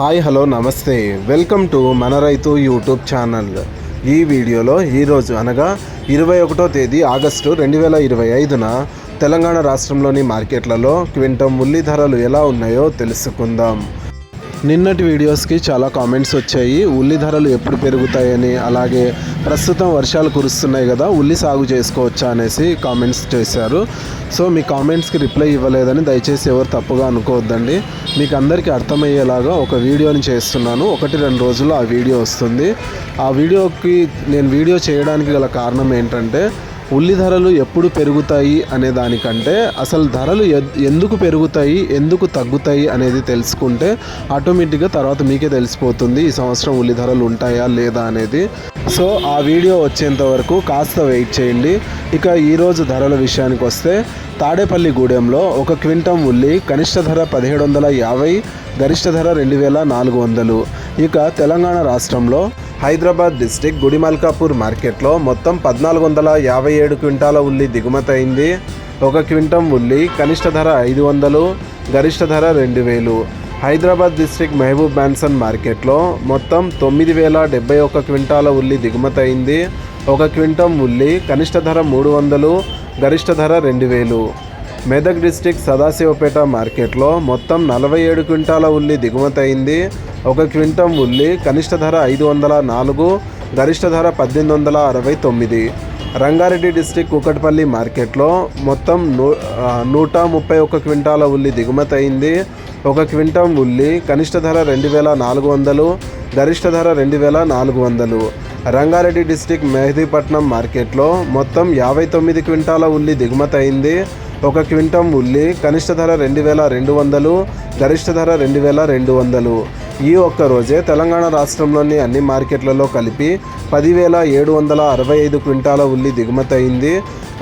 Hi hello నమస్తే. Welcome to మన రైతు యూట్యూబ్ ఛానల్. ఈ వీడియోలో ఈరోజు అనగా ఇరవై ఒకటో తేదీ ఆగస్టు రెండు వేల ఇరవై ఐదున తెలంగాణ రాష్ట్రంలోని మార్కెట్లలో క్వింటం ఉల్లి ధరలు ఎలా ఉన్నాయో తెలుసుకుందాం. నిన్నటి వీడియోస్కి చాలా కామెంట్స్ వచ్చాయి. ఉల్లి ధరలు ఎప్పుడు పెరుగుతాయని అలాగే ప్రస్తుతం వర్షాలు కురుస్తున్నాయి కదా ఉల్లి సాగు చేసుకోవచ్చా అనేసి కామెంట్స్ చేశారు. సో మీ కామెంట్స్కి రిప్లై ఇవ్వలేదని దయచేసి ఎవరు తప్పుగా అనుకోవద్దండి. మీకు అందరికీ అర్థమయ్యేలాగా ఒక వీడియోని చేస్తున్నాను. ఒకటి రెండు రోజుల్లో ఆ వీడియో వస్తుంది. ఆ వీడియోకి నేను వీడియో చేయడానికి గల కారణం ఏంటంటే ఉల్లి ధరలు ఎప్పుడు పెరుగుతాయి అనే దానికంటే అసలు ధరలు ఎందుకు పెరుగుతాయి ఎందుకు తగ్గుతాయి అనేది తెలుసుకుంటే ఆటోమేటిక్గా తర్వాత మీకే తెలిసిపోతుంది ఈ సంవత్సరం ఉల్లి ధరలు ఉంటాయా లేదా అనేది. సో ఆ వీడియో వచ్చేంత వరకు కాస్త వెయిట్ చేయండి. ఇక ఈరోజు ధరల విషయానికి వస్తే తాడేపల్లి గూడెంలో ఒక క్వింటం ఉల్లి కనిష్ట ధర పదిహేడు వందల యాభై గరిష్ట ధర రెండు వేల నాలుగు వందలు. ఇక తెలంగాణ రాష్ట్రంలో హైదరాబాద్ డిస్టిక్ గుడిమల్కాపూర్ మార్కెట్లో మొత్తం పద్నాలుగు వందల యాభై ఏడు క్వింటాల ఉల్లి దిగుమతి అయింది. ఒక క్వింటం ఉల్లి కనిష్ట ధర ఐదు వందలు గరిష్ట ధర రెండు వేలు. హైదరాబాద్ డిస్టిక్ మహబూబ్ బ్యాన్సన్ మార్కెట్లో మొత్తం తొమ్మిది వేల డెబ్బై ఒక క్వింటాల ఉల్లి దిగుమతి అయింది. ఒక క్వింటం ఉల్లి కనిష్ట ధర మూడు వందలు గరిష్ట ధర రెండు వేలు. మెదక్ డిస్టిక్ సదాశివపేట మార్కెట్లో మొత్తం నలభై ఏడు క్వింటాల ఉల్లి దిగుమతి అయింది. ఒక క్వింటం ఉల్లి కనిష్ట ధర ఐదు వందల నాలుగు గరిష్ట ధర పద్దెనిమిది వందల అరవై తొమ్మిది. రంగారెడ్డి డిస్టిక్ కుకట్పల్లి మార్కెట్లో మొత్తం నూ నూట ముప్పై ఒక్క క్వింటాల ఉల్లి దిగుమతి అయింది. ఒక క్వింటం ఉల్లి కనిష్ట ధర రెండు వేల నాలుగు వందలు గరిష్ట ధర రెండు వేల నాలుగు వందలు. రంగారెడ్డి డిస్టిక్ మెహదీపట్నం మార్కెట్లో మొత్తం యాభై తొమ్మిది క్వింటాల ఉల్లి దిగుమతి అయింది. ఒక క్వింటం ఉల్లి కనిష్ట ధర రెండు వేల రెండు వందలు గరిష్ట ధర రెండు వేల రెండు వందలు. ఈ ఒక్క రోజే తెలంగాణ రాష్ట్రంలోని అన్ని మార్కెట్లలో కలిపి పదివేల ఏడు వందల అరవై ఐదు క్వింటాల ఉల్లి దిగుమతి అయింది.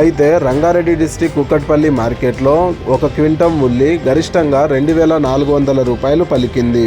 అయితే రంగారెడ్డి డిస్టిక్ కుక్కట్పల్లి మార్కెట్లో ఒక క్వింటం ఉల్లి గరిష్టంగా రెండు వేల నాలుగు వందల రూపాయలు పలికింది.